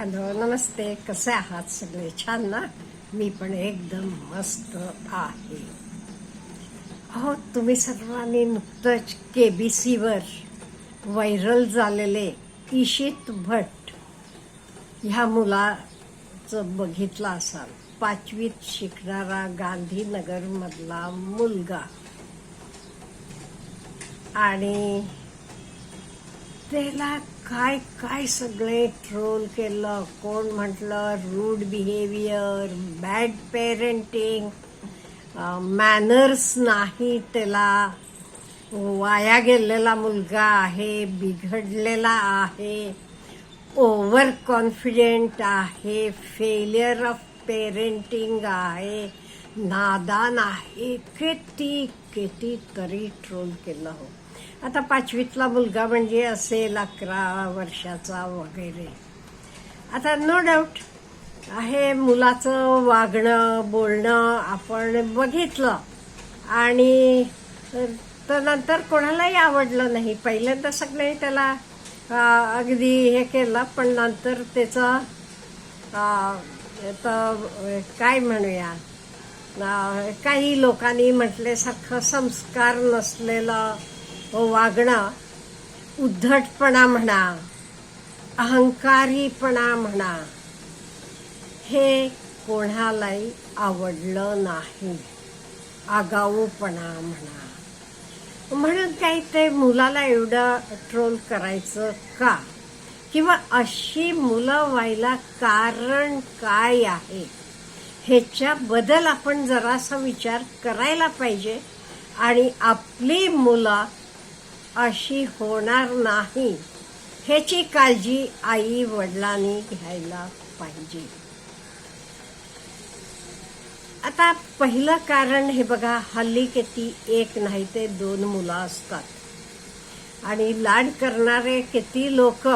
Hello नमस्ते कसे आहात सगळे? छान ना? मी पण एकदम मस्त आहे. अहो तुम्ही सर्वांनी नुकतंच के बी सीवर व्हायरल झालेले इशित भट ह्या मुलाचं बघितलं असाल. पाचवीत शिकणारा गांधीनगरमधला मुलगा. आणि त्याला काय काय सगळे ट्रोल केलं? कोण म्हटलं? Rude behaviour bad parenting manners नाही त्याला. वाया गेलेला मुलगा आहे बिघडलेला आहे ओव्हर कॉन्फिडेंट आहे फेलियर ऑफ पेरेंटिंग आहे नादान आहे किती किती तरी ट्रोल केलं हो. आता पाचवीतला मुलगा म्हणजे असेल अकरा वर्षाचा वगैरे. आता नो डाऊट आहे मुलाचं वागणं बोलणं आपण बघितलं. आणि तर नंतर कोणालाही आवडलं नाही. पहिल्यांदा सगळे त्याला अगदी हे केलं पण नंतर त्याचं तर काय म्हणूया काही लोकांनी म्हटल्यासारखं संस्कार नसलेलं वागणं उद्धटपणा म्हणा अहंकारीपणा म्हणा हे कोणालाही आवडलं नाही. आगाऊपणा म्हणा. म्हणून काही ते मुलाला एवढं ट्रोल करायचं का? किंवा अशी मुलं व्हायला कारण काय आहे? ह्याच्याबद्दल आपण जरासा विचार करायला पाहिजे आणि आपली मुलं अशी होणार नाही. ह्याची काळजी आई वडिलांनी घ्यायला पाहिजे. आता पहिलं कारण हे बघा हल्ली किती एक नाही ते दोन मुलं असतात. आणि लाड करणारे किती लोक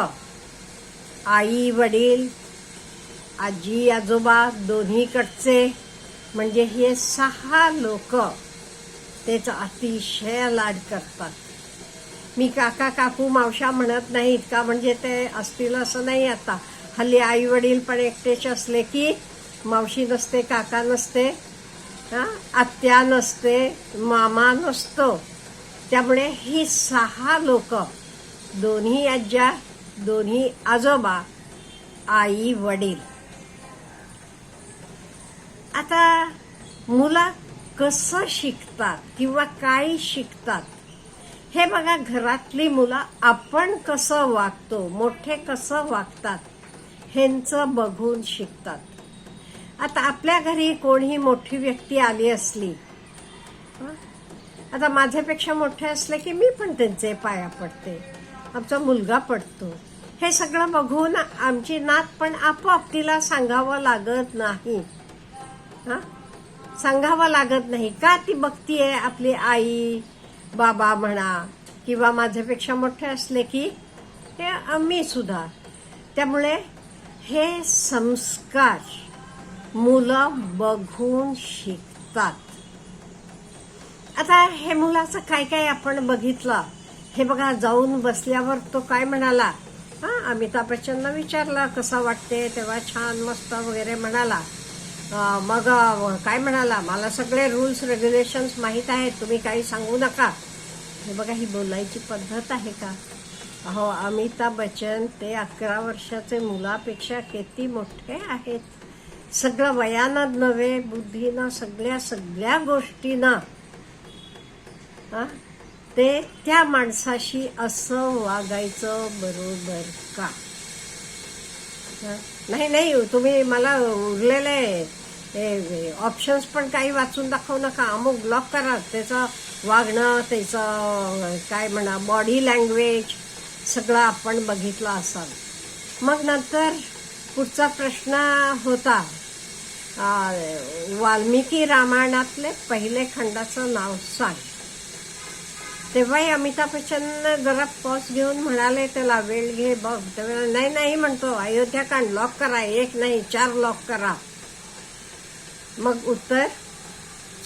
आई वडील आजी आजोबा दोन्हीकडचे म्हणजे हे सहा लोक त्याचा अतिशय लाड करतात. मी काका काकू मावशा म्हणत नाहीत का म्हणजे ते असतील असं नाही आता. हल्ली आई वडील पण एकटेच असले की मावशी नसते काका नसते आत्या नसते मामा नसतो. त्यामुळे ही सहा लोक दोन्ही आज्या दोन्ही आजोबा आई वडील आता मुलं कसं शिकतात किंवा काय शिकतात? हे बघा घरातली मुलं आपण कसं वागतो मोठे कसं वागतात ह्यांचं बघून शिकतात. आता आपल्या घरी कोणी मोठी व्यक्ती आली असली आता माझ्यापेक्षा मोठे असले की मी पण त्यांचे पाया पडते आमचा मुलगा पडतो. हे सगळं बघून आमची नात पण आपोआप तिला सांगावं लागत नाही. हा? सांगावं लागत नाही. का ती बघतीये आपली आई? बाबा म्हणा किंवा माझ्यापेक्षा मोठे असले की हे आम्ही सुद्धा. त्यामुळे हे संस्कार मुलं बघून शिकतात. आता हे मुलाचं काय काय आपण बघितलं? हे बघा जाऊन बसल्यावर तो काय म्हणाला? हा अमिताभ बच्चनला विचारला कसा वाटते? तेव्हा छान मस्त वगैरे म्हणाला. मग काय म्हणाला? मला सगळे रूल्स रेग्युलेशन्स माहीत आहेत. तुम्ही काही सांगू नका. हे बघा ही बोलायची पद्धत आहे का? अहो अमिताभ बच्चन ते अकरा वर्षाचे मुलापेक्षा किती मोठे आहेत? सगळं वयानं नव्हे बुद्धीनं सगळ्या सगळ्या गोष्टींना. ते त्या माणसाशी असं वागायचं बरोबर का? नाही नाही तुम्ही मला उरलेले ऑप्शन्स पण काही वाचून दाखवू नका. अमुक ब्लॉक करा. त्याचं वागणं त्याचं काय म्हणा बॉडी लँग्वेज सगळं आपण बघितलं असाल. मग नंतर पुढचा प्रश्न होता. वाल्मिकी रामायणातले पहिले खंडाचं नाव सांग. तेव्हाही अमिताभ बच्चन जरा पॉस घेऊन म्हणाले त्याला वेळ घे बघ. तेव्हा नाही नाही म्हणतो अयोध्याकांड लॉक करा. एक नाही चार लॉक करा. मग उत्तर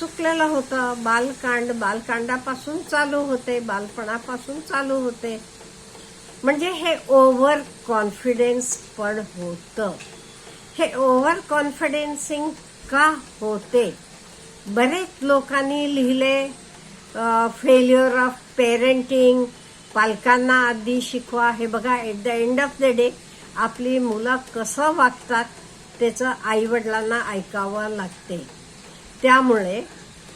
चुकलेलं होतं. बालकांड बालकांडापासून चालू होते बालपणापासून चालू होते. म्हणजे हे ओव्हर कॉन्फिडेन्स पण होतं. हे ओव्हर कॉन्फिडेन्सिंग का होते? बरेच लोकांनी लिहिले फेल्युअर ऑफ पेरेंटिंग पालकांना आधी शिकवा. हे बघा at the end of the day आपली मुलं कसं वागतात? त्याचं आईवडिलांना ऐकावं लागते. त्यामुळे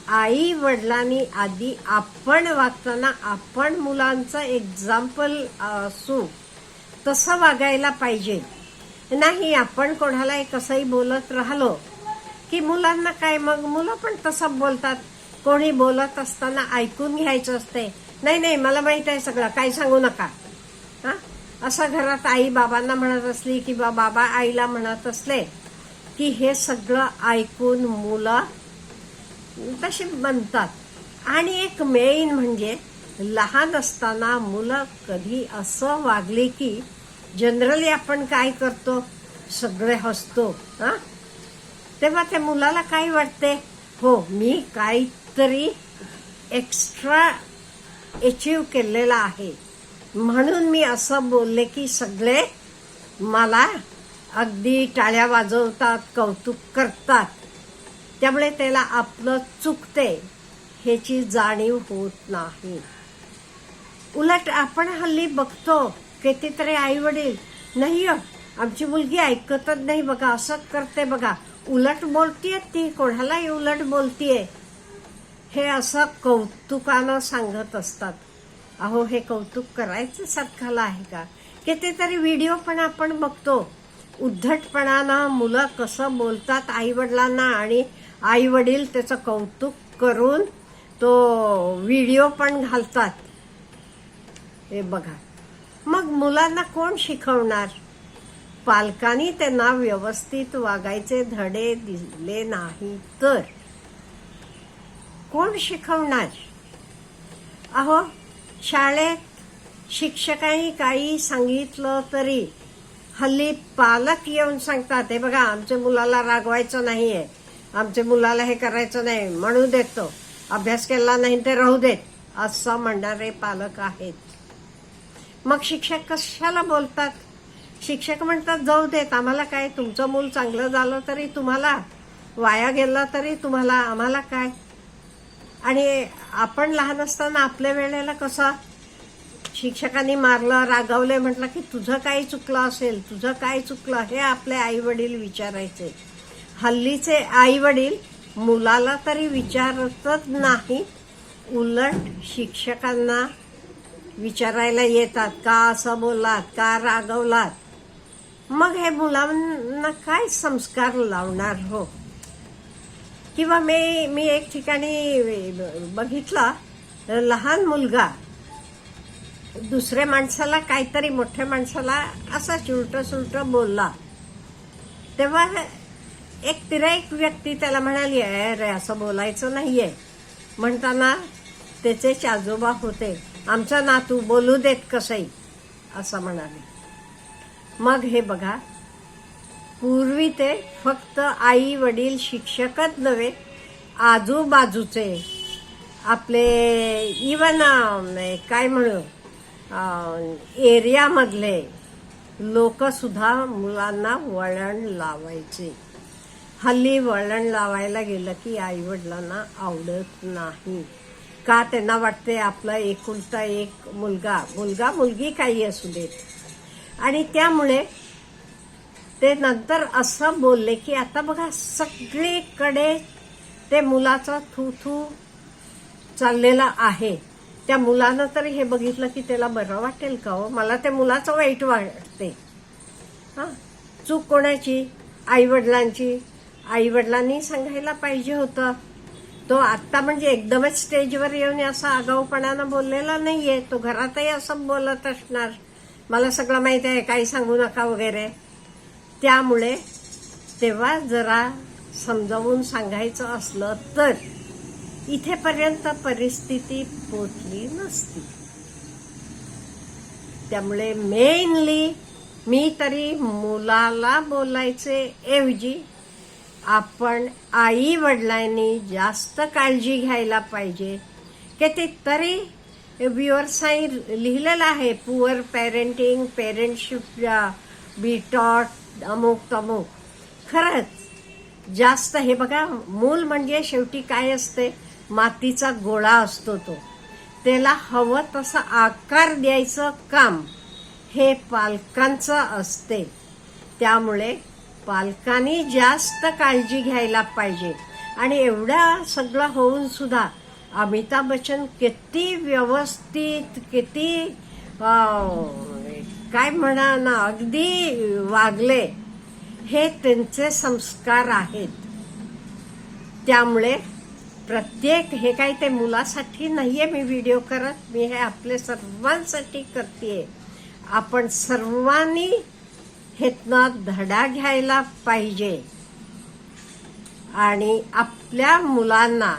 आई वडिलांनी आधी आपण वागताना आपण मुलांचं एक्झाम्पल असू तसं वागायला पाहिजे. नाही आपण कोणालाही कसंही बोलत राहिलो की मुलांना काय मग? मुलं पण तसं बोलतात. कोणी बोलत असताना ऐकून घ्यायचं असते. नाही नाही मला माहीत आहे सगळं. काय सांगू नका. हा? असं घरात आई बाबांना म्हणत असली किंवा बाबा आईला म्हणत असले की हे सगळं ऐकून मुलं तशी बनतात. आणि एक मेन म्हणजे लहान असताना मुलं कधी असं वागली की जनरली आपण काय करतो? सगळे हसतो हा? तेव्हा त्या मुलाला काय वाटते? हो मी काहीतरी एक्स्ट्रा अचीव केलेला आहे. म्हणून मी असं बोलले की सगळे मला अगदी टाळ्या वाजवतात कौतुक करतात. त्यामुळे त्याला आपलं चुकते ह्याची जाणीव होत नाही. उलट आपण हल्ली बघतो कितीतरी आई वडील नाही हो, आमची मुलगी ऐकतच नाही बघा असं करते बघा. उलट बोलतीये ती कोणालाही उलट बोलतीये. हे असं कौतुकानं सांगत असतात. अहो हे कौतुक करायचं सारखाला आहे का? कितीतरी व्हिडिओ पण आपण बघतो. उद्धटपणानं मुलं कसं बोलतात आईवडिलांना आणि आई वडील त्याचं कौतुक करून तो व्हिडिओ पण घालतात. हे बघा. मग मुलांना कोण शिकवणार? पालकांनी त्यांना व्यवस्थित वागायचे धडे दिले नाही तर. कोण शिकवणार? अहो शाळेत शिक्षकांनी काही सांगितलं तरी हल्ली पालक येऊन सांगतात हे बघा आमच्या मुलाला रागवायचं नाहीये आमच्या मुलाला हे करायचं नाही म्हणू देत तो अभ्यास केला नाही ते राहू देत असं म्हणणारे पालक आहेत. मग शिक्षक कशाला बोलतात? शिक्षक म्हणतात जाऊ देत आम्हाला काय तुमचं मूल चांगलं झालं तरी तुम्हाला वाया गेला तरी तुम्हाला आम्हाला काय? आणि आपण लहान असताना आपल्या वेळेला कसा शिक्षकांनी मारलं रागवले म्हटलं की तुझं काय चुकलं असेल तुझं काय चुकलं हे आपले आई वडील विचारायचे. हल्लीचे आई वडील मुलाला तरी विचारतच नाही. उलट शिक्षकांना विचारायला येतात का असं बोललात का रागवलात. मग हे मुलांना काय संस्कार लावणार हो? किंवा मी मी एक ठिकाणी बघितला लहान मुलगा दुसऱ्या माणसाला काहीतरी मोठ्या माणसाला असा चुलट सुलट बोलला. तेव्हा एक तिराईक व्यक्ती त्याला म्हणाली अरे असं बोलायचं नाहीये. म्हणताना त्याचे आजोबा होते. आमचा नातू बोलू देत कसंही असं म्हणाले. मग हे बघा पूर्वी ते फक्त आई वडील शिक्षकच नव्हे आजूबाजूचे. आपले इवन काय म्हणू एरियामधले लोकसुद्धा मुलांना वळण लावायचे. हल्ली वळण लावायला गेलं की आई वडिलांना आवडत नाही. का त्यांना वाटते आपला एकुलता एक मुलगा मुलगा मुलगी काही असू देत. आणि त्यामुळे ते नंतर असं बोलले की आता बघा सगळीकडे ते मुलाचा थू थू चाललेला आहे. त्या मुलानं तरी हे बघितलं की त्याला बरं वाटेल का हो? मला त्या मुलाचं वाईट वाटते. हा. चूक कोणाची? आई वडिलांची आई वडिलांनी सांगायला पाहिजे होतं. तो आत्ता म्हणजे एकदमच स्टेजवर येऊन असा आगाऊपणानं बोललेला नाहीये. तो घरातही असं बोलत असणार. मला सगळं माहिती आहे. काही सांगू नका वगैरे. त्यामुळे तेव्हा जरा समजावून सांगायचं असलं तर इथेपर्यंत परिस्थिती पोचली नसती. त्यामुळे मेनली मी तरी मुलाला बोलायचे ऐवजी आपण आई वडिलांनी जास्त काळजी घ्यायला पाहिजे की ते तरी व्ह्युअर साई लिहिलेलं आहे पुअर पॅरेंटिंग पेरेंटशिप बी टॉट अमुक तमुक. खरंच जास्त हे बघा मूल म्हणजे शेवटी काय असते? मातीचा गोळा असतो तो. त्याला हवं तसा आकार द्यायचं काम हे पालकांचं असते. त्यामुळे पालकांनी जास्त काळजी घ्यायला पाहिजे. आणि एवढं सगळं होऊन सुद्धा अमिताभ बच्चन किती व्यवस्थित किती काय म्हणा ना अगदी वागले. हे त्यांचे संस्कार आहेत. त्यामुळे प्रत्येक हे काही ते मुलासाठी नाहीये मी व्हिडिओ करत मी हे आपले सर्वांसाठी करते आपण सर्वांनी हेतनं धडा घ्यायला पाहिजे. आणि आपल्या मुलांना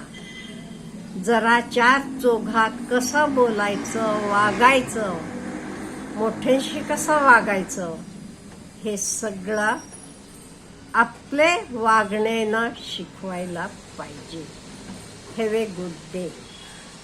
जरा चार चोघात कसं बोलायचं वागायचं मोठ्यांशी कसं वागायचं? हे सगळं आपले वागण्यानं शिकवायला पाहिजे. Have a good day